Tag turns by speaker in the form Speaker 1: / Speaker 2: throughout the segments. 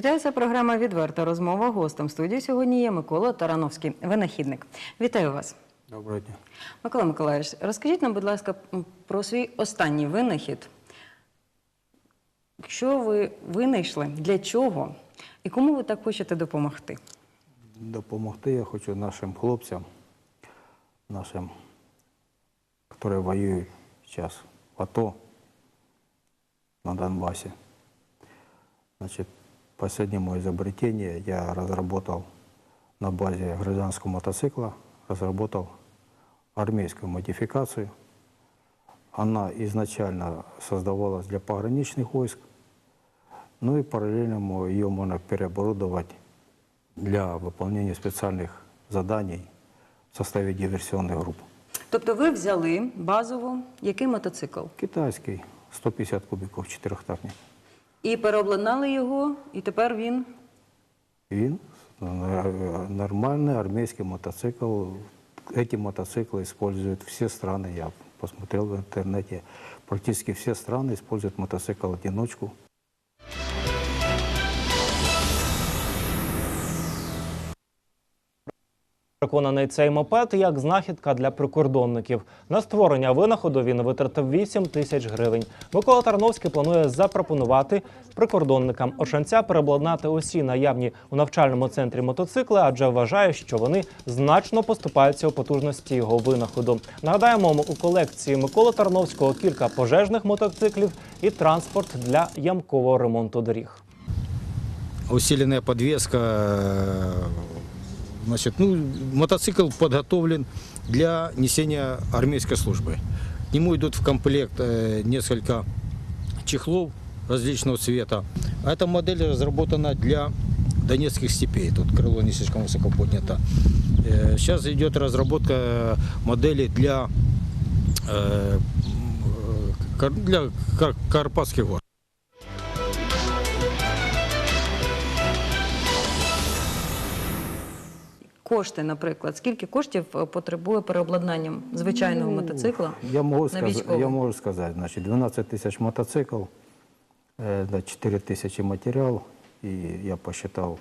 Speaker 1: Вітаю, це програма Відверта розмова. Гостем студії сьогодні є Микола Тарановський, винахідник. Вітаю вас.
Speaker 2: Доброго дня.
Speaker 1: Микола Миколаївич, розкажіть нам, будь ласка, про свій останній винахід. Що ви винайшли, для чого і кому ви так хочете допомогти?
Speaker 2: Допомогти я хочу нашим хлопцям, нашим, які воюють зараз в АТО на Донбассе. Значит, последнее мое изобретение я разработал на базе гражданского мотоцикла, разработал армейскую модификацию. Она изначально создавалась для пограничных войск, ну и параллельно мо- ее можно переоборудовать для выполнения специальных заданий в составе диверсионных групп.
Speaker 1: Тобто ви взяли базово який мотоцикл
Speaker 2: Китайский, 150 кубиков, четырехтактник.
Speaker 1: і переобладнали його, і тепер він
Speaker 2: Вин, э, нормальный армейский мотоцикл. Эти мотоциклы используют все страны. Я посмотрел в интернете. Практически все страны используют мотоцикл-одиночку.
Speaker 3: Переконаний цей мопед як знахідка для прикордонників. На створення винаходу він витратив 8 тисяч гривень. Микола Тарновський планує запропонувати прикордонникам Ошанця переобладнати усі наявні у навчальному центрі мотоцикли, адже вважає, що вони значно поступаються у потужності його винаходу. Нагадаємо, у колекції Миколи Тарновського кілька пожежних мотоциклів і транспорт для ямкового ремонту доріг.
Speaker 4: усиленная подвеска. Значит, ну, мотоцикл подготовлен для несения армейской службы. К нему идут в комплект э, несколько чехлов различного цвета. Эта модель разработана для донецких степей. Тут крыло не слишком высоко поднято. Э, Сейчас идет разработка э, модели для, э, э, для Кар- Карпатских гор.
Speaker 1: кошти, наприклад. Скільки коштів е, потребує переобладнанням звичайного мотоцикла?
Speaker 2: Я могу,
Speaker 1: на
Speaker 2: сказать,
Speaker 1: військовий?
Speaker 2: я могу сказать, значит, 12 тысяч мотоцикл, э, да, 4 тысячи материал, и я посчитал,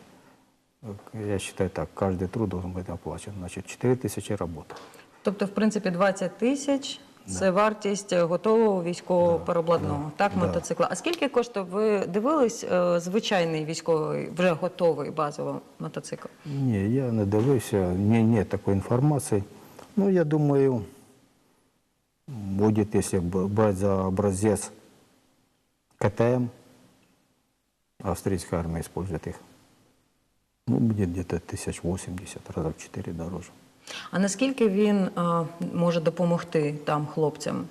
Speaker 2: э, я считаю так, каждый труд должен быть оплачен. Значит, 4 тысячи работ.
Speaker 1: Тобто, в принципі, 20 тисяч це вартість готового військового переобладнаного, так, мотоцикла. А скільки коштує, ви дивились е, звичайний військовий, вже готовий базовий мотоцикл?
Speaker 2: Ні, я не дивився, ні, нет такої інформації. Ну, я думаю, буде, якщо брати за образець КТМ, австрийская армия использует их. Ну, будет где-то 1080, раза в 4 дороже.
Speaker 1: А наскільки він е, може допомогти там хлопцям?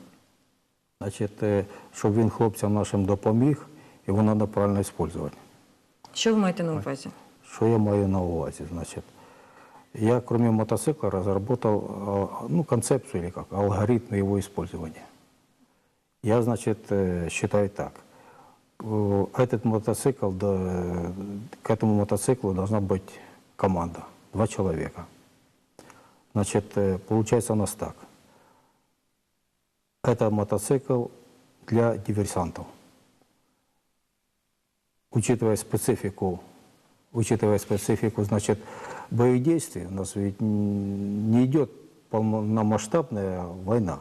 Speaker 2: Значить, е, щоб він хлопцям нашим допоміг, його треба правильно використовувати.
Speaker 1: Що ви маєте на увазі?
Speaker 2: Что я маю на увазі? Значит, я кроме мотоцикла разработал а, ну, концепцию или как, алгоритм его использования. Я, значит, э, считаю так. Э, Этот мотоцикл, да, к этому мотоциклу должна быть команда, два человека. Значит, э, получается у нас так. Это мотоцикл для диверсантов учитывая специфику, учитывая специфику, значит, боевых действий, у нас ведь не идет полномасштабная война.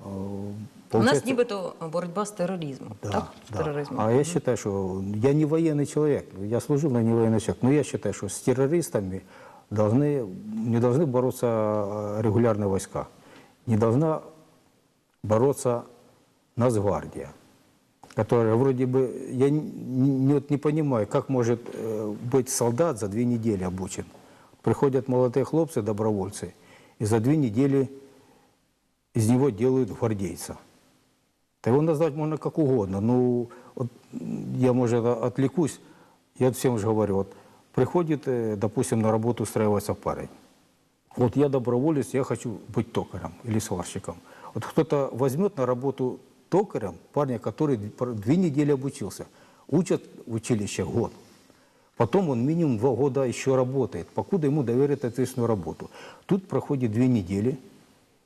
Speaker 2: Э,
Speaker 1: У нас
Speaker 2: получается-
Speaker 1: нібито боротьба з тероризмом.
Speaker 2: да,
Speaker 1: так?
Speaker 2: Да.
Speaker 1: тероризмом.
Speaker 2: А я считаю, что я не военный человек, я служил, но не военный человек. Но я считаю, что с террористами должны, не должны бороться э, регулярные войска. Не должна бороться Нацгвардия, которая вроде бы, я не, вот не понимаю, как может э, быть солдат за две недели обучен. Приходят молодые хлопцы, добровольцы, и за две недели из него делают гвардейца. Да его назвать можно как угодно. Ну, вот я, может, отвлекусь. Я всем же говорю, вот приходит, э, допустим, на работу устраивается парень. Вот я доброволец, я хочу быть токарем или сварщиком. Вот кто-то возьмет на работу токарем парня, который две недели обучился. Учат в училище год. Потом он минимум два года еще работает, покуда ему доверят ответственную работу. Тут проходит две недели,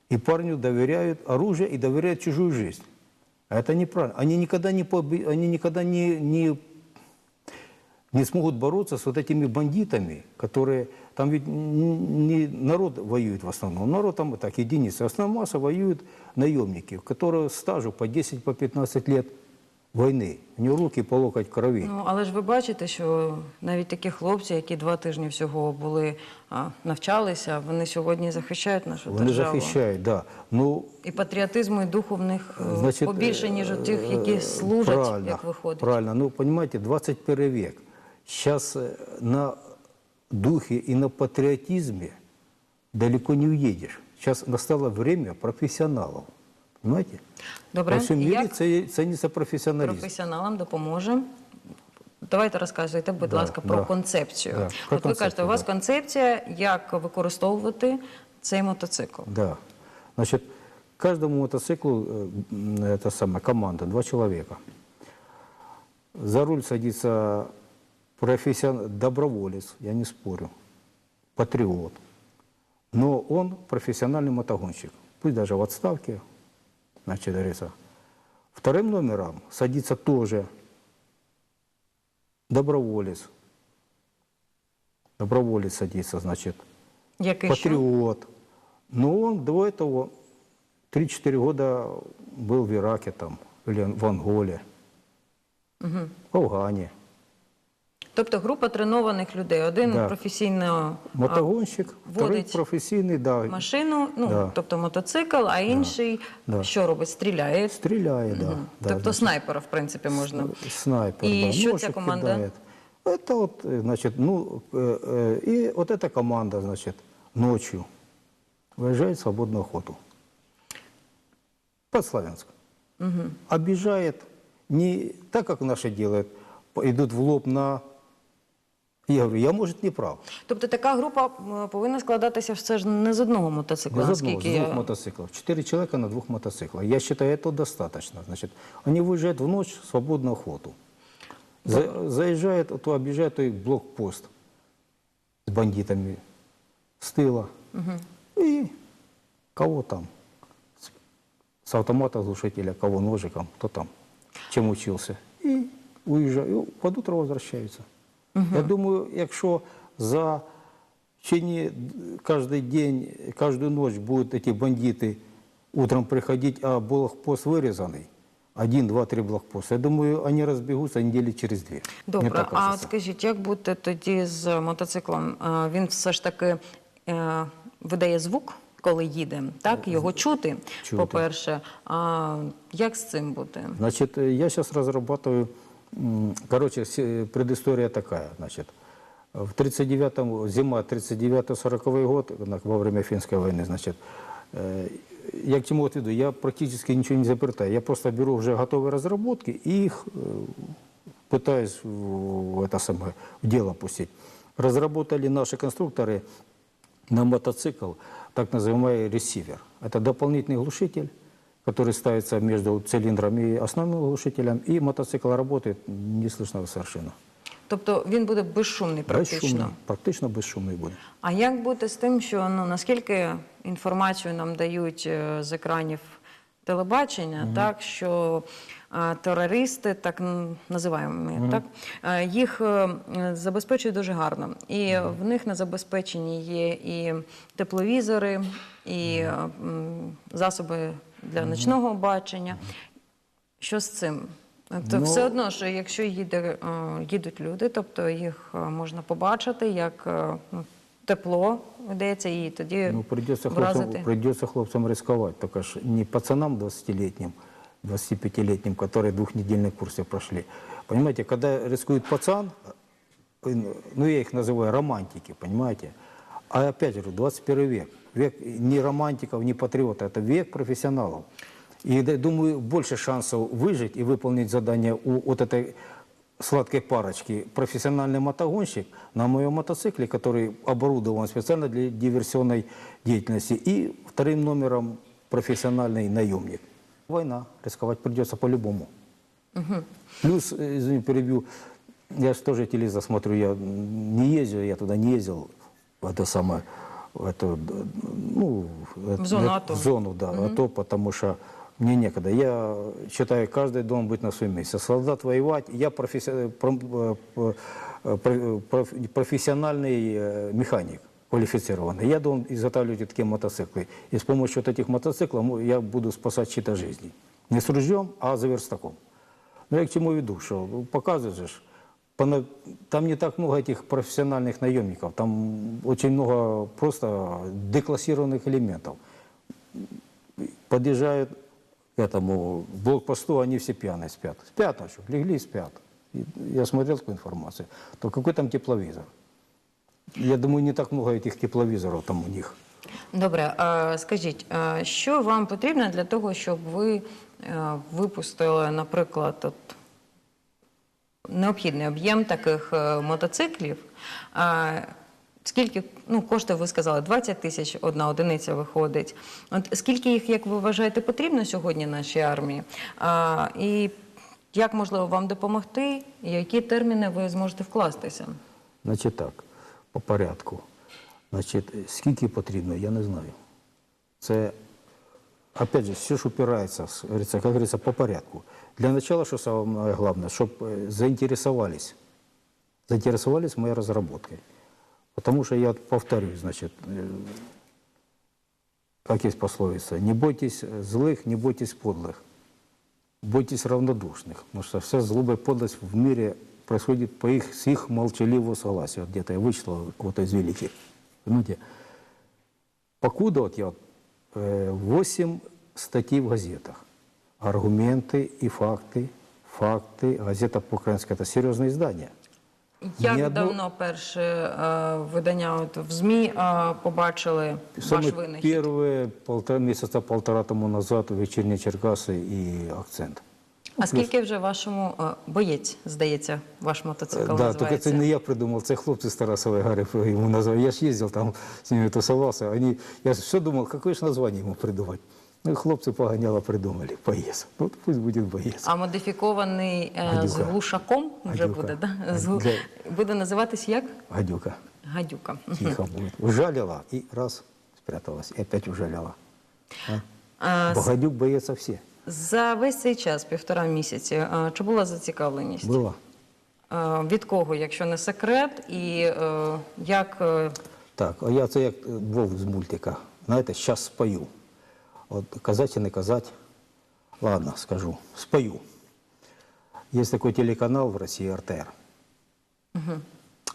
Speaker 2: и парню доверяют оружие и доверяют чужую жизнь. А это неправильно. Они никогда не, поби- они никогда не, не не смогут бороться с вот этими бандитами, которые... Там ведь н- не народ воюет в основном, народ там и так, единицы. Основная масса воюют наемники, у которых стажу по 10, по 15 лет войны. У него руки по локоть крови.
Speaker 1: Ну, але ж ви бачите, що навіть такі хлопці, які два тижні всього були, а, навчалися, вони сьогодні захищають нашу
Speaker 2: Вони
Speaker 1: державу.
Speaker 2: захищають, да. Ну,
Speaker 1: І патріотизму, і духу в них е,
Speaker 2: Значит,
Speaker 1: побільше, ніж у тих,
Speaker 2: э,
Speaker 1: які служать,
Speaker 2: правильно,
Speaker 1: як виходить.
Speaker 2: Правильно. Ну, понимаете, 21 век. Сейчас на духе и на патриотизме далеко не уедешь. Сейчас настало время профессионалов. Понимаете?
Speaker 1: Добре,
Speaker 2: Во всем
Speaker 1: і
Speaker 2: мире це, ценится профессионализм.
Speaker 1: професіоналам допоможе. Давайте розказуйте, будь
Speaker 2: Да,
Speaker 1: ласка, про
Speaker 2: да.
Speaker 1: концепцію.
Speaker 2: Да, про
Speaker 1: От ви кажете, у вас
Speaker 2: да.
Speaker 1: концепція, як використовувати цей мотоцикл.
Speaker 2: Да. Значит, каждому мотоциклу э, это самая команда, два человека. За руль садится профессион... доброволец, я не спорю, патриот. Но он профессиональный мотогонщик, пусть даже в отставке, значит, говорится. Вторым номером садится тоже доброволец. Доброволец садится, значит,
Speaker 1: що?
Speaker 2: патриот. Но он до этого 3-4 года был в Ираке там, или в Анголе, в Афгане.
Speaker 1: Тобто група тренованих людей. Один
Speaker 2: Да.
Speaker 1: професійно а,
Speaker 2: Мотогонщик, второй
Speaker 1: водить
Speaker 2: профессийный, да,
Speaker 1: машину, ну
Speaker 2: Да.
Speaker 1: тобто мотоцикл, а інший
Speaker 2: Да.
Speaker 1: що робить? Стріляє.
Speaker 2: стреляет, да.
Speaker 1: Мгм.
Speaker 2: да,
Speaker 1: тобто
Speaker 2: значит,
Speaker 1: снайпера, в принципі, можна.
Speaker 2: Снайпер,
Speaker 1: И
Speaker 2: да,
Speaker 1: что
Speaker 2: ножик
Speaker 1: за команда?
Speaker 2: кидает. Это вот, э, значит, ну, э, э, и вот эта команда, значит, ночью выезжает в свободную охоту. Под Славянск. Обижает, не так, как наши делают, по- идут в лоб на... Я говорю, я, может, не прав.
Speaker 1: Тобто така група м, повинна складатися все ж не з одного мотоцикла,
Speaker 2: Из одного,
Speaker 1: наскільки
Speaker 2: с двух
Speaker 1: я...
Speaker 2: мотоциклов. Четыре человека на двух мотоциклах. Я считаю, этого достаточно. Значит, они выезжают в ночь в свободную охоту. За- заезжают, то объезжают то и блокпост с бандитами с тыла. И кого там? С, с автомата глушителя, кого ножиком, кто там, чем учился. И уезжают, и под утро возвращаются. Я думаю, якщо за в течение каждый день, каждую ночь будут эти бандиты утром приходить, а блокпост вырезанный, один, два, три блокпоста, я думаю, они разбегутся недели через две. Мне
Speaker 1: Добре,
Speaker 2: так
Speaker 1: а от
Speaker 2: кажется.
Speaker 1: скажіть, як бути тоді з мотоциклом? А, Він все ж таки е, видає звук, коли їде, так? Його чути,
Speaker 2: Чути.
Speaker 1: по-перше. А як з цим бути?
Speaker 2: Значит, э, я сейчас разрабатываю, м, короче, се- предыстория такая, значит, в 39-м, зима 39-40 год, на- во время финской войны, значит, э, я к чему вот веду, я практически ничего не изобретаю, я просто беру уже готовые разработки и их э, пытаюсь в, в это самое, в дело пустить. Разработали наши конструкторы на мотоцикл так называемый ресивер. Это дополнительный глушитель, который ставится между цилиндром и основным глушителем, и мотоцикл работает не слышно совершенно.
Speaker 1: Тобто він буде безшумний практично.
Speaker 2: Безшумный, практично безшумный будет.
Speaker 1: А як бути з тим, що ну наскільки інформацію нам дають е, з екранів телебачення, так що е, терористи, так м, називаємо ми, так е, їх е, м, забезпечують дуже гарно, і в них на забезпеченні є і тепловізори, і е, м, засоби для ночного бачення. Що з цим? То
Speaker 2: Ну-
Speaker 1: все одно, що якщо їде, е, їдуть люди, тобто їх е, можна побачити, як е, ну, тепло йдеться, і тоді
Speaker 2: Ну, придется хлопцам,
Speaker 1: вразити.
Speaker 2: придется хлопцам рисковать, только ж не пацанам 20-летним, 25-летним, которые двухнедельные курсы прошли. Понимаете, когда рискует пацан, э, ну я их называю романтики, понимаете, а опять же, 21 век, век не романтиков, не патриотов, это век профессионалов. И да, думаю, больше шансов выжить и выполнить задание у вот этой сладкой парочки профессиональный мотогонщик на моем мотоцикле, который оборудован специально для диверсионной деятельности, и вторым номером профессиональный наемник. Война, рисковать придется по-любому. Плюс, э, извини, перебью, я же тоже телевизор смотрю, я не ездил, я туда не ездил, в это самое, в эту, д- ну,
Speaker 1: В зону
Speaker 2: э,
Speaker 1: АТО.
Speaker 2: в зону, да, АТО, потому что Мне некогда. Я считаю, каждый должен быть на своем месте. Солдат воевать. Я професси- про- э, э, про- проф- профессиональный э, механик, квалифицированный. Я должен изготавливать такие мотоциклы. И с помощью вот этих мотоциклов мо- я буду спасать чьи-то жизни. Не с ружьем, а за верстаком. Ну, я к чему веду, что ну, показывает же, ж, пона- там не так много этих профессиональных наемников, там очень много просто деклассированных элементов. Подъезжают к этому блокпосту, они все пьяные спят. Спят ночью, легли и спят. И я смотрел такую информацию. То какой там тепловизор? Я думаю, не так много этих тепловизоров там у них.
Speaker 1: Добре, а скажіть, а що вам потрібно для того, щоб ви е, випустили, наприклад, от, необхідний об'єм таких е, мотоциклів? Скільки ну, коштує, ви сказали, 20 тисяч одна одиниця виходить. От скільки їх, як ви вважаєте, потрібно сьогодні нашій армії? А, і як можливо вам допомогти? Які терміни ви зможете вкластися?
Speaker 2: Значить так, по порядку. Значить, скільки потрібно, я не знаю. Це, опять же, все ж упирається, с- говорится, как говорится, по порядку. Для начала, что самое главное, чтобы заинтересовались, заинтересовались моей разработкой. Потому что я повторюсь, значит, э, как есть пословица, не бойтесь злых, не бойтесь подлых, бойтесь равнодушных, потому что вся злоба и подлость в мире происходит по их, с их молчаливого согласия. Вот где-то я вычитал кого-то из великих. Понимаете? Покуда вот я вот, э, 8 статей в газетах. Аргументы и факты. Факты. Газета по-украински это серьезное издание.
Speaker 1: Як
Speaker 2: Ні одно-
Speaker 1: давно перше е, видання от в ЗМІ е, побачили ваш
Speaker 2: Самые
Speaker 1: винахід?
Speaker 2: первые полтора месяца, полтора тому назад вечерние Черкасы и акцент.
Speaker 1: А скільки вже вашому е, боєць, здається, ваш мотоцикл
Speaker 2: Э, Да, только
Speaker 1: називається?
Speaker 2: это не я придумал, это хлопцы с Тарасовой горы ему назвали. Я ж ездил там, с ними тусовался. Они, я все думал, какое же название ему придумать. Ну и хлопцы погоняло придумали, боец. Ну пусть будет боец.
Speaker 1: А модифікований е, з
Speaker 2: Гадюка.
Speaker 1: глушаком вже
Speaker 2: Гадюка.
Speaker 1: буде, да? З гу-
Speaker 2: Для-
Speaker 1: Буде називатись як?
Speaker 2: Гадюка.
Speaker 1: Гадюка.
Speaker 2: Тихо будет. Ужалила и раз спряталась. И опять ужалила. А?
Speaker 1: А,
Speaker 2: Бо
Speaker 1: с-
Speaker 2: гадюк боятся все.
Speaker 1: За весь цей час, півтора місяці, е, чи була зацікавленість?
Speaker 2: Было.
Speaker 1: Е, Від кого, якщо не секрет, і е, як
Speaker 2: Так, а я це як Вов з мультика. Знаєте, зараз спою. От казать чи не казать. Ладно, скажу. Спою. Есть такой телеканал в России, РТР.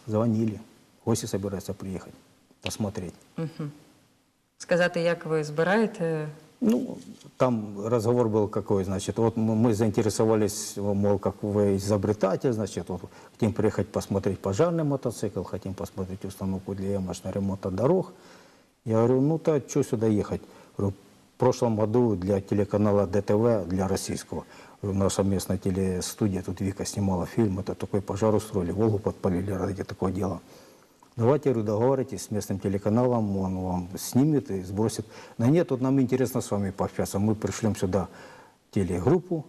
Speaker 2: Звонили. Гости собираются приехать, посмотреть.
Speaker 1: сказати, як ви збираєте
Speaker 2: Ну, там разговор был какой, значит, вот мы мы заинтересовались, мол, как вы изобретатель, значит, вот хотим приехать посмотреть пожарный мотоцикл, хотим посмотреть установку для ямочного ремонта дорог. Я говорю, ну, то что сюда ехать? Говорю, в прошлом году для телеканала ДТВ, для российского, говорю, наша местная телестудия, тут Вика снимала фильм, это такой пожар устроили, Волгу подпалили ради такого дела. Давайте, говорю, договаривайтесь с местным телеканалом, он вам снимет и сбросит. Да нет, тут нам интересно с вами пообщаться. Мы пришлем сюда телегруппу.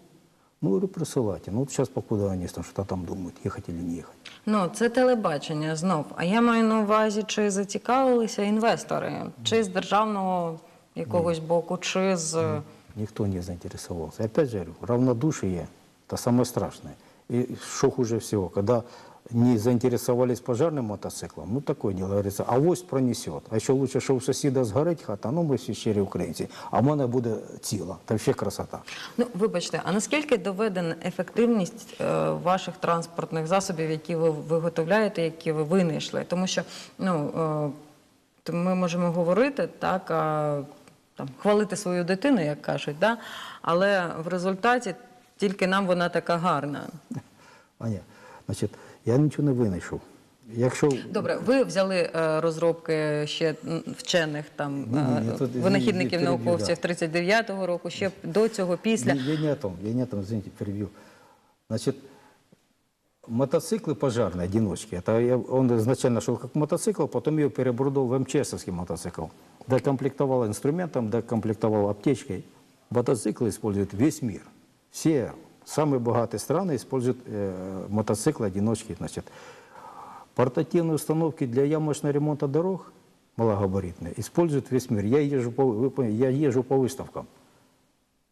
Speaker 2: Ну, говорю, присылайте. Ну, вот сейчас покуда они там что-то там думают, ехать или не ехать.
Speaker 1: Ну, це телебачення знов. А я маю на увазі, чи зацікавилися інвестори, чи з державного якогось боку, чи з
Speaker 2: Никто не заинтересовался. Опять же, говорю, равнодушие – это самое страшное. И что хуже всего, когда не заинтересовались пожарным мотоциклом, ну, такое дело, говорится, авось пронесет. А еще лучше, что у соседа сгорить хата, ну, мы всі щирі українці, а в мене буде ціла. Це ще красота.
Speaker 1: ну вибачте, а наскільки доведена ефективність е, ваших транспортних засобів, які ви виготовляєте, які ви винайшли? Тому що ну е, то ми можемо говорити так, а, там хвалити свою дитину, як кажуть, да? але в результаті тільки нам вона така гарна.
Speaker 2: Аня, значить, я нічого не винайшов. Якщо
Speaker 1: Добре, ви взяли е, розробки ще м, вчених там
Speaker 2: Ні, ні,
Speaker 1: е,
Speaker 2: я тут, извините,
Speaker 1: винахідників,
Speaker 2: переб'ю,
Speaker 1: науковців
Speaker 2: да.
Speaker 1: 39-го року, ще до цього, після.
Speaker 2: Я, я не о том, я не о том, извините, перебью. Значит, мотоциклы пожарные, одиночки, это я- он изначально шел как мотоцикл, потом его переоборудовал в МЧСовский мотоцикл. Докомплектовал инструментом, докомплектовал аптечкой. Мотоциклы использует весь мир. Все самые богатые страны используют э, мотоциклы, одиночки. Значит, портативные установки для ямочного ремонта дорог, малогабаритные, используют весь мир. Я езжу по, вы понимаете, я езжу по выставкам.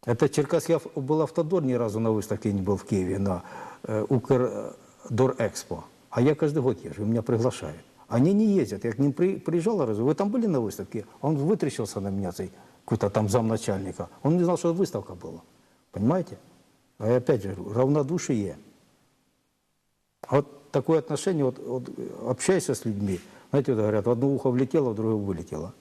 Speaker 2: Это Черкасский ав- был автодор, ни разу на выставке не был в Киеве, на э, Укрдор-Экспо. А я каждый год езжу, меня приглашают. Они не ездят. Я к ним при- приезжал раз, вы там были на выставке? Он вытрящился на меня, цей какой-то там замначальника. Он не знал, что выставка была. Понимаете? А я опять же говорю, равнодушие. Вот такое отношение, вот, вот общайся с людьми, знаете, вот говорят, в одно ухо влетело, в другое вылетело.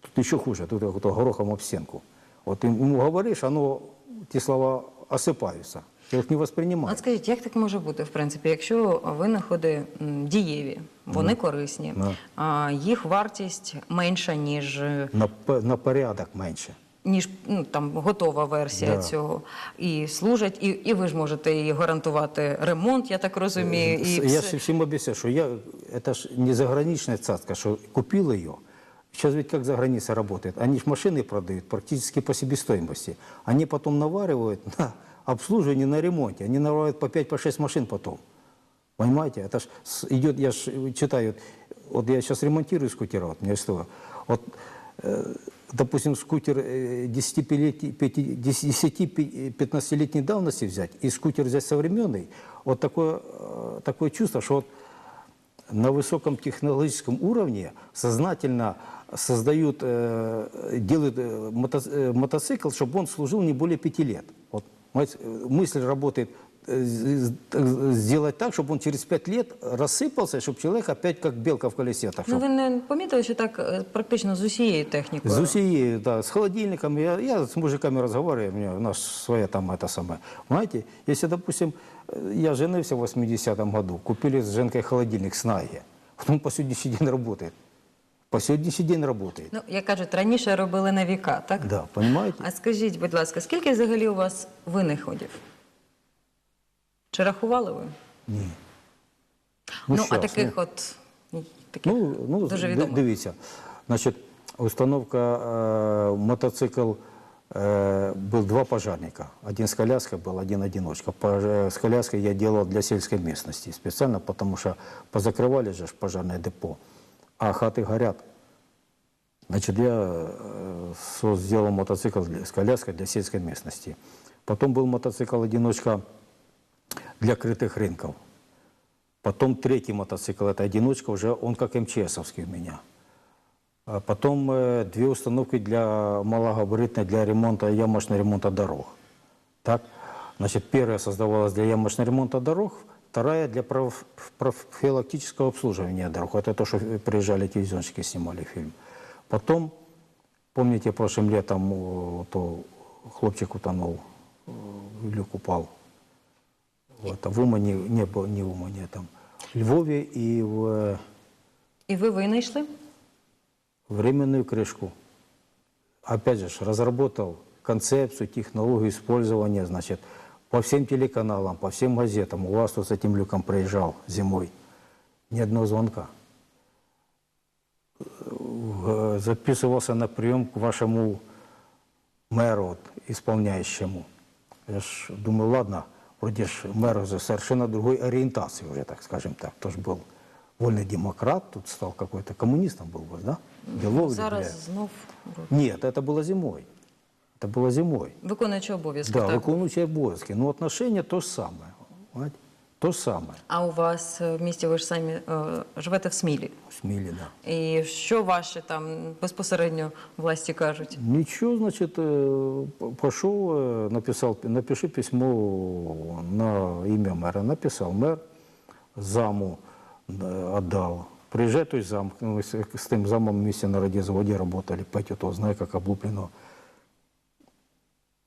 Speaker 2: Тут еще хуже, тут вот горохом об стенку. Вот ему говоришь, оно, ті слова осипаються. Ти їх не воспринимаєш.
Speaker 1: От скажіть, як так може бути, в принципі, якщо винаходи дієві, вони корисні,
Speaker 2: Ну.
Speaker 1: а їх вартість менша, ніж,
Speaker 2: На, на порядок менше
Speaker 1: ніж ну, там, готова версія
Speaker 2: Да.
Speaker 1: цього, і служать, і, і ви ж можете і гарантувати ремонт, я так розумію. І
Speaker 2: С-
Speaker 1: все.
Speaker 2: Я ж всем объясняю, что я, это ж не заграничная цацка, что купил ее. Сейчас ведь как за границей работает? Они ж машины продают практически по себестоимости. Они потом наваривают на обслуживании, на ремонте. Они наваривают по 5-6 машин потом. Понимаете? Это ж с- идет, я ж читаю, вот я сейчас ремонтирую скутера, вот мне что, вот, э, допустим, скутер э, 10-15-летней давности взять и скутер взять современный, вот такое, э, такое чувство, что вот на высоком технологическом уровне сознательно создают, э, делают э, мото- э, мотоцикл, чтобы он служил не более пяти лет. Вот, э, мысль работает э, сделать так, чтобы он через пять лет рассыпался, чтобы человек опять как белка в колесе. Так,
Speaker 1: Ну,
Speaker 2: чтоб-
Speaker 1: ви не помітили, що так е, практично з усією технікою?
Speaker 2: С усей, да, с холодильником. Я, я с мужиками разговариваю, у меня у нас своя там это самое. Понимаете, если, допустим, э, я женился в 80-м году, купили с Женкой холодильник с Наги, вот он по сегодняшний день работает. По сегодняшний день работает.
Speaker 1: Ну, як кажуть, раніше робили на віка, так?
Speaker 2: Да, понимаете?
Speaker 1: А скажіть, будь ласка, скільки взагалі у вас винаходів? Чи рахували ви?
Speaker 2: Ні.
Speaker 1: Ну, а
Speaker 2: щас,
Speaker 1: таких
Speaker 2: ну.
Speaker 1: от ні, таких
Speaker 2: Ну, ну
Speaker 1: дуже
Speaker 2: ди-
Speaker 1: відомих.
Speaker 2: дивіться. Значить, установка э, мотоцикл э, был два пожарника. Один с коляской был, один одиночка. Пож- э, с коляской я делал для сельской местности специально, потому что позакрывали же ж пожарное депо, а хаты горят. Значит, я э, со- сделал мотоцикл для- с коляской для сельской местности. Потом был мотоцикл-одиночка для крытых рынков. Потом третий мотоцикл, это одиночка, уже он как МЧСовский у меня. А Потом э, две установки для малогабаритной для ремонта, ямочного ремонта дорог. Так? Значит, первая создавалась для ямочного ремонта дорог, вторая для проф- профилактического обслуживания дорог. Это то, что приезжали телевизионщики, снимали фильм. Потом, помните, прошлым летом то хлопчик утонул, э, люк упал. Вот, а в Умані, не, бо- не в Умані, а там, в Львове и в э,
Speaker 1: І ви винайшли?
Speaker 2: временную крышку. Опять же, ж, разработал концепцию, технологию использования, значит, по всем телеканалам, по всем газетам. У вас тут с этим люком приезжал зимой. Ни одного звонка. Э, Записывался на прием к вашему мэру, вот, исполняющему. Я ж думаю, ладно, вроде ж мэр уже совершенно другой ориентации уже, так скажем так. Тоже был вольный демократ, тут стал какой-то коммунистом был, вот, да? Белов или
Speaker 1: Зараз
Speaker 2: Беляев?
Speaker 1: знов
Speaker 2: Нет, это было зимой. Это было зимой.
Speaker 1: виконуючи обов'язки.
Speaker 2: Да,
Speaker 1: так?
Speaker 2: выполняющие обов'язки. Но отношения то же самое. Понимаете? То же самое.
Speaker 1: А у вас е, в місті ви ж самі е, живете в Смілі.
Speaker 2: Смели, да.
Speaker 1: І що ваші там безпосередньо власті кажуть?
Speaker 2: Ничего, значит, э, п- пошел, э, написал, напиши письмо на имя мэра. Написал мэр, заму э, отдал. Приезжай, то есть зам, мы с, с тем замом вместе на радиозаводе работали, Петя то знаю, как облуплено.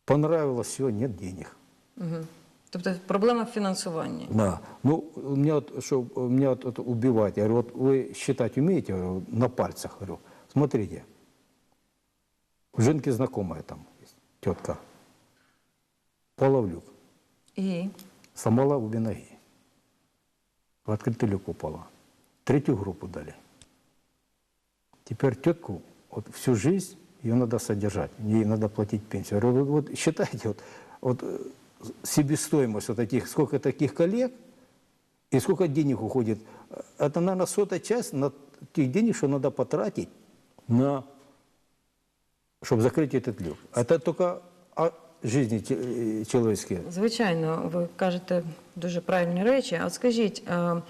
Speaker 2: Понравилось, все, нет денег.
Speaker 1: Угу. Тобто проблема в фінансуванні.
Speaker 2: Да. Ну, у меня вот, что, меня вот, это убивает. Я говорю, вот вы считать умеете? Я говорю, на пальцах. Говорю, смотрите. У Женки знакомая там есть, тетка. Половлюк.
Speaker 1: І
Speaker 2: Сломала обе ноги. В открытый люк упала. Третью группу дали. Теперь тетку вот всю жизнь ее надо содержать, ей надо платить пенсию. Я говорю, вот, вот считайте, вот, вот э, себестоимость вот таких, сколько таких коллег и сколько денег уходит. Это, наверное, сотая часть на тех денег, что надо потратить на, чтобы закрыть этот люк. Это только а, жизни че- э, человеческие.
Speaker 1: Звичайно, ви кажете дуже правильні речі. А от скажіть, е,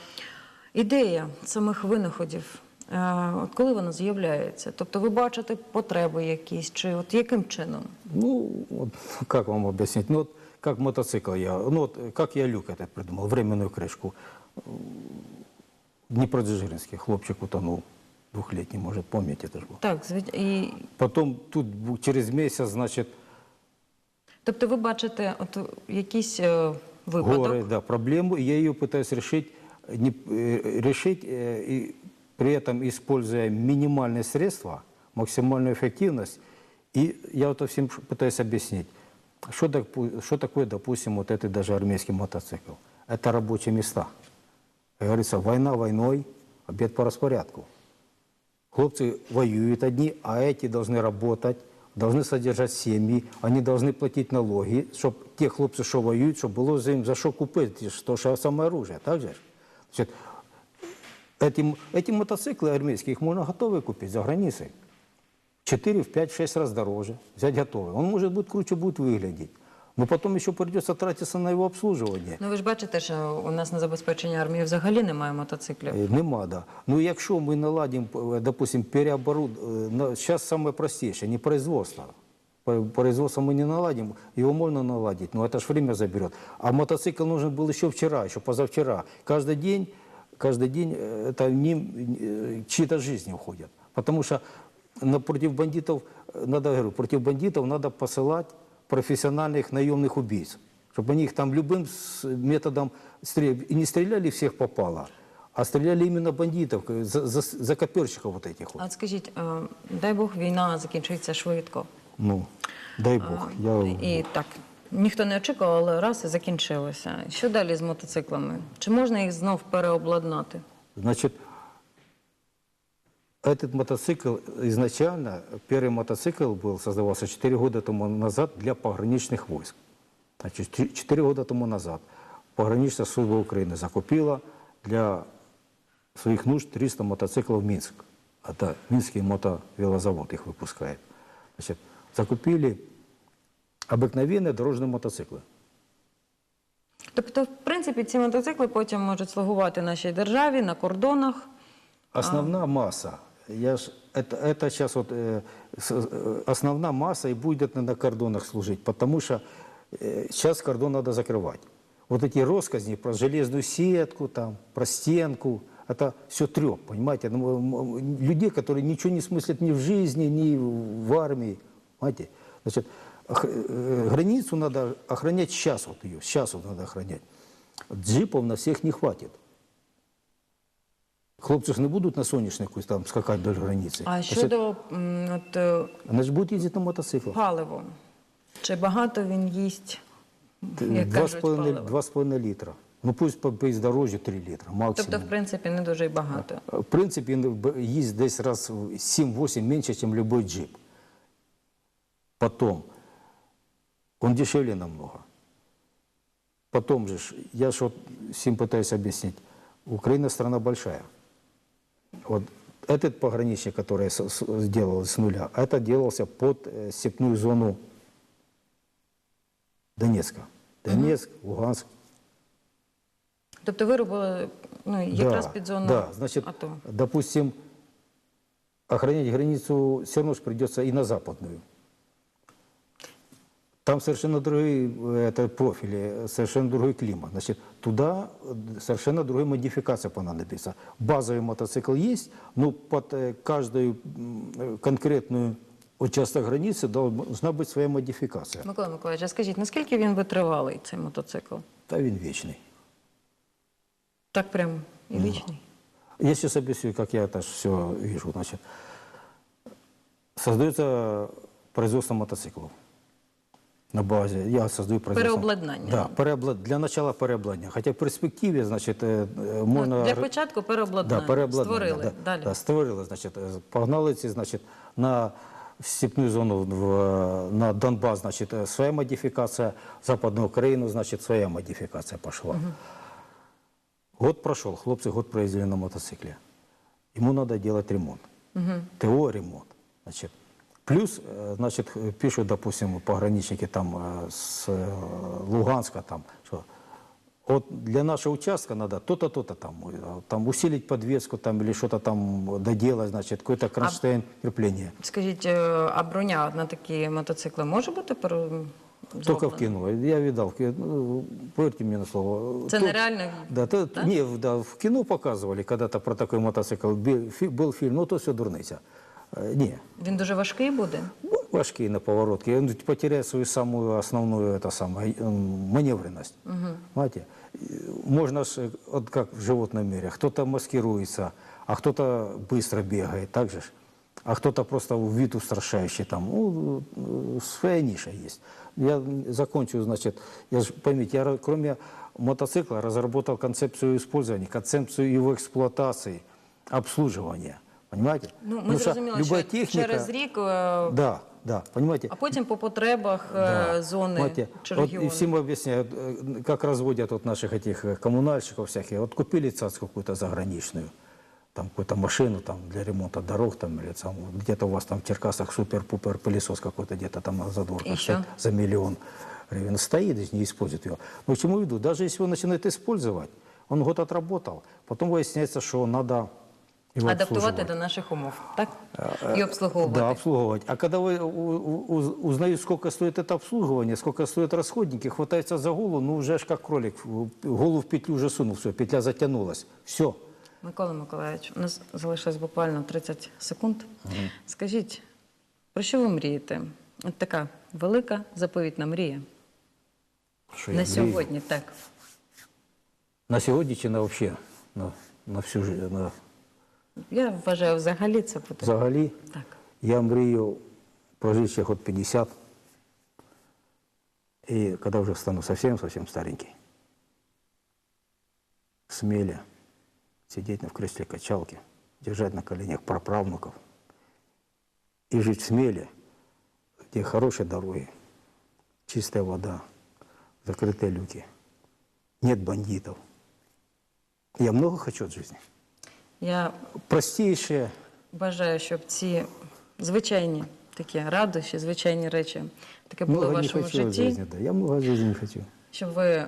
Speaker 1: ідея самих винаходів, е, от коли вона з'являється? Тобто ви бачите потреби якісь, чи от яким чином?
Speaker 2: Ну, вот, как вам объяснить? Ну, вот, как мотоцикл я, ну, вот, как я люк этот придумал, временную крышку. Днепродзержинский, хлопчик утонул, двухлетний, может, помните это же был.
Speaker 1: Так, звич- і
Speaker 2: Потом тут бу- через месяц, значит,
Speaker 1: тобто ви бачите от якийсь е, випадок.
Speaker 2: горы, да, проблему, и я ее пытаюсь решить, не, э, решить э, и при этом используя минимальные средства, максимальную эффективность. И я вот всем ш- пытаюсь объяснить, что, допу- что такое, допустим, вот этот даже армейский мотоцикл. Это рабочие места. Как говорится, война войной, обед по распорядку. Хлопцы воюют одни, а эти должны работать, должны содержать семьи, они должны платить налоги, чтобы те хлопцы, что воюют, чтобы было за им за что купить, что же самое оружие, так же? ж? Значит, эти, м- эти мотоциклы армейские, их можно готовые купить за границей. 4, в 5, 6 раз дороже. Взять готовый. Он, может быть, круче будет выглядеть. Но потом еще придется тратиться на его обслуживание.
Speaker 1: Ну ви ж бачите, що у нас на забезпечення армії взагалі немає мотоциклів.
Speaker 2: Е, Нема, да. Ну, якщо ми наладимо, е, допустим, переоборуд... Зараз саме простіше, не производство. По- Производство мы не наладим, его можно наладить, но это же время заберет. А мотоцикл нужен был еще вчера, еще позавчера. Каждый день, каждый день э, это ним э, чьи-то жизни уходят. Потому что на, против бандитов, э, надо, говорю, против бандитов надо посылать профессиональных наемных убийц. Чтобы они их там любым с- методом стреляли. И не стреляли всех попало, а стреляли именно бандитов, э, за, за, за коперщиков вот этих вот.
Speaker 1: А от скажіть, е, дай Бог, війна закінчиться швидко.
Speaker 2: Ну, дай Бог. Я...
Speaker 1: І так, ніхто не очікував, але раз і закінчилося. Що далі з мотоциклами? Чи можна їх знов переобладнати?
Speaker 2: Значит, этот мотоцикл изначально, первый мотоцикл был, создавался 4 года тому назад для пограничных войск. Значит, 4 года тому назад пограничная служба Украины закупила для своих нужд 300 мотоциклов в Минск. Это Минский мотовелозавод их выпускает. Значит, закупили обыкновенные дорожные мотоциклы.
Speaker 1: Тобто, в принципі, ці мотоцикли потім можуть слугувати нашій державі на кордонах.
Speaker 2: Основная масса, я ж, это, это сейчас вот э, э, основная масса и будет на, на кордонах служить, потому что э, сейчас кордон надо закрывать. Вот эти россказни про железную сетку, там, про стенку, это все треп, понимаете? Ну, людей, которые ничего не смыслят ни в жизни, ни в армии, понимаете? Значит, э, границу надо охранять сейчас вот ее, сейчас вот надо охранять. Джипов на всех не хватит. Хлопці ж не будуть на соняшнику там скакати до границі.
Speaker 1: А щодо от, е,
Speaker 2: Вони ж будуть їздити на мотоциклах.
Speaker 1: паливу, чи багато він їсть, як
Speaker 2: Два з
Speaker 1: кажуть,
Speaker 2: половиною-
Speaker 1: паливо?
Speaker 2: Літра. Ну пусть по бездорожжю 3 літра, максимум.
Speaker 1: Тобто, в принципі, не дуже й багато.
Speaker 2: В принципі, він їсть десь раз 7-8 менше, ніж любой джип. Потом, он дешевле намного. Потом же, ж, я ж вот всем пытаюсь объяснить, Украина страна большая. Вот этот пограничник, который с- с- сделал с нуля, это делался под э, степную зону Донецка. Донецк, Луганск.
Speaker 1: Тобто ви робили ну, якраз під зону
Speaker 2: Да, значит,
Speaker 1: АТО.
Speaker 2: допустим, охранять границу все равно ж придется и на западную. Там совершенно другие э, это, профили, совершенно другой климат. Значит, туда э, совершенно другая модификация понадобится. Базовый мотоцикл есть, но под э, каждую м, э, конкретную участок границы должна быть своя модификация.
Speaker 1: Микола Миколаївич, а скажіть, наскільки він витривалий, цей мотоцикл?
Speaker 2: Та він вечный.
Speaker 1: Так прям і вічний?
Speaker 2: Я сейчас объясню, как я это все вижу. Значит, создается производство мотоциклов на базе. Я создаю производство.
Speaker 1: Переобладнання.
Speaker 2: Да, переобла- для начала переобладнання. Хотя в перспективе, значит, э, э, можно...
Speaker 1: Ну, для
Speaker 2: р-
Speaker 1: початку переобладнання.
Speaker 2: Да, переобладнання.
Speaker 1: Створили.
Speaker 2: Да,
Speaker 1: Далі.
Speaker 2: Да, створили, значит, э, погнали ці, значит, на степную зону, в, на Донбас, значит, э, своя модификация, Западную Украину, значит, своя модификация пошла. Год прошел, хлопцы год проездили на мотоцикле. Ему надо делать ремонт. ТО ремонт. Значит, Плюс, э, значит, э, пишут, допустим, пограничники там э, с э, Луганска, там, что вот для нашего участка надо то-то, то-то там, э, там усилить подвеску там или что-то там доделать, значит, какой-то кронштейн крепление.
Speaker 1: Скажіть, е, а броня на такі мотоцикли може бути пере...
Speaker 2: Только в
Speaker 1: зроблена?
Speaker 2: кино. Я видал, в кино, ну, поверьте мне на слово.
Speaker 1: Це
Speaker 2: То-
Speaker 1: нереально?
Speaker 2: Да, то, не, в- да, в кино показывали когда-то про такой мотоцикл. Бі- фі- Был фильм, ну то все дурниця. Э, Не,
Speaker 1: Він дуже важкий буде?
Speaker 2: Ну, важкие на поворотке. Он потеряет свою самую основную это самое, м, маневренность. Понимаете? И Можно, ж, э, вот как в животном мире, кто-то маскируется, а кто-то быстро бегает, так же ж. А кто-то просто вид устрашающий там. Ну, э, своя ниша есть. Я закончу, значит, я ж, поймите, я ра- кроме мотоцикла разработал концепцию использования, концепцию его эксплуатации, обслуживания. Понимаете?
Speaker 1: Ну, ми
Speaker 2: Потому что
Speaker 1: зрозуміли,
Speaker 2: любая
Speaker 1: що
Speaker 2: техника...
Speaker 1: через рік, е,
Speaker 2: Да, да, понимаете?
Speaker 1: а потім по потребах е,
Speaker 2: Да.
Speaker 1: зони
Speaker 2: Понимаете,
Speaker 1: чи
Speaker 2: вот
Speaker 1: регіону.
Speaker 2: и всем объясняют, э, как разводят вот наших этих э, коммунальщиков всяких. Вот купили ЦАЦ какую-то заграничную, там какую-то машину там, для ремонта дорог, там, или там, где-то у вас там в Черкасах супер-пупер пылесос какой-то где-то там на задворках
Speaker 1: И
Speaker 2: стоит
Speaker 1: чё?
Speaker 2: за миллион гривен. Стоит и не использует его. Но к чему веду? Даже если его начинает использовать, он год отработал, потом выясняется, что надо его
Speaker 1: адаптувати
Speaker 2: обслуживать.
Speaker 1: до наших умов, так? І обслуговувати.
Speaker 2: Да, обслуговывать. А когда вы у- у- уз- узнают, сколько стоит это обслуживание, сколько стоят расходники, хватается за голову, ну уже ж как кролик, в- голову в петлю уже сунул, все, петля затянулась. Все.
Speaker 1: Микола Миколаївич, у нас залишилось буквально 30 секунд. Скажіть, про що ви мрієте? От така велика заповітна мрія.
Speaker 2: Что
Speaker 1: на
Speaker 2: я мрію.
Speaker 1: сьогодні, так.
Speaker 2: На сьогодні чи на вообще? На, на всю життя? На,
Speaker 1: Я вважаю, взагалі це буде.
Speaker 2: взагалі,
Speaker 1: Так.
Speaker 2: я мрію прожити ще год 50. И когда уже стану совсем-совсем старенький, смеле сидеть на в кресле качалки, держать на коленях праправнуков и жить в смеле, где хорошие дороги, чистая вода, закрытые люки, нет бандитов. Я много хочу от жизни.
Speaker 1: Я
Speaker 2: Простейшие
Speaker 1: бажаю, щоб ці звичайні такі радощі, звичайні речі таке було в
Speaker 2: не
Speaker 1: вашому
Speaker 2: хочу
Speaker 1: житті.
Speaker 2: жизни, да. Я много жизни не хочу.
Speaker 1: щоб ви е,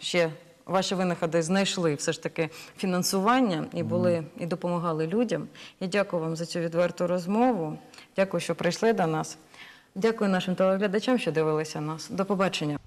Speaker 1: ще ваші винаходи знайшли все ж таки фінансування і були і допомагали людям. Я дякую вам за цю відверту розмову. Дякую, що прийшли до нас. Дякую нашим телеглядачам, що дивилися нас. До побачення.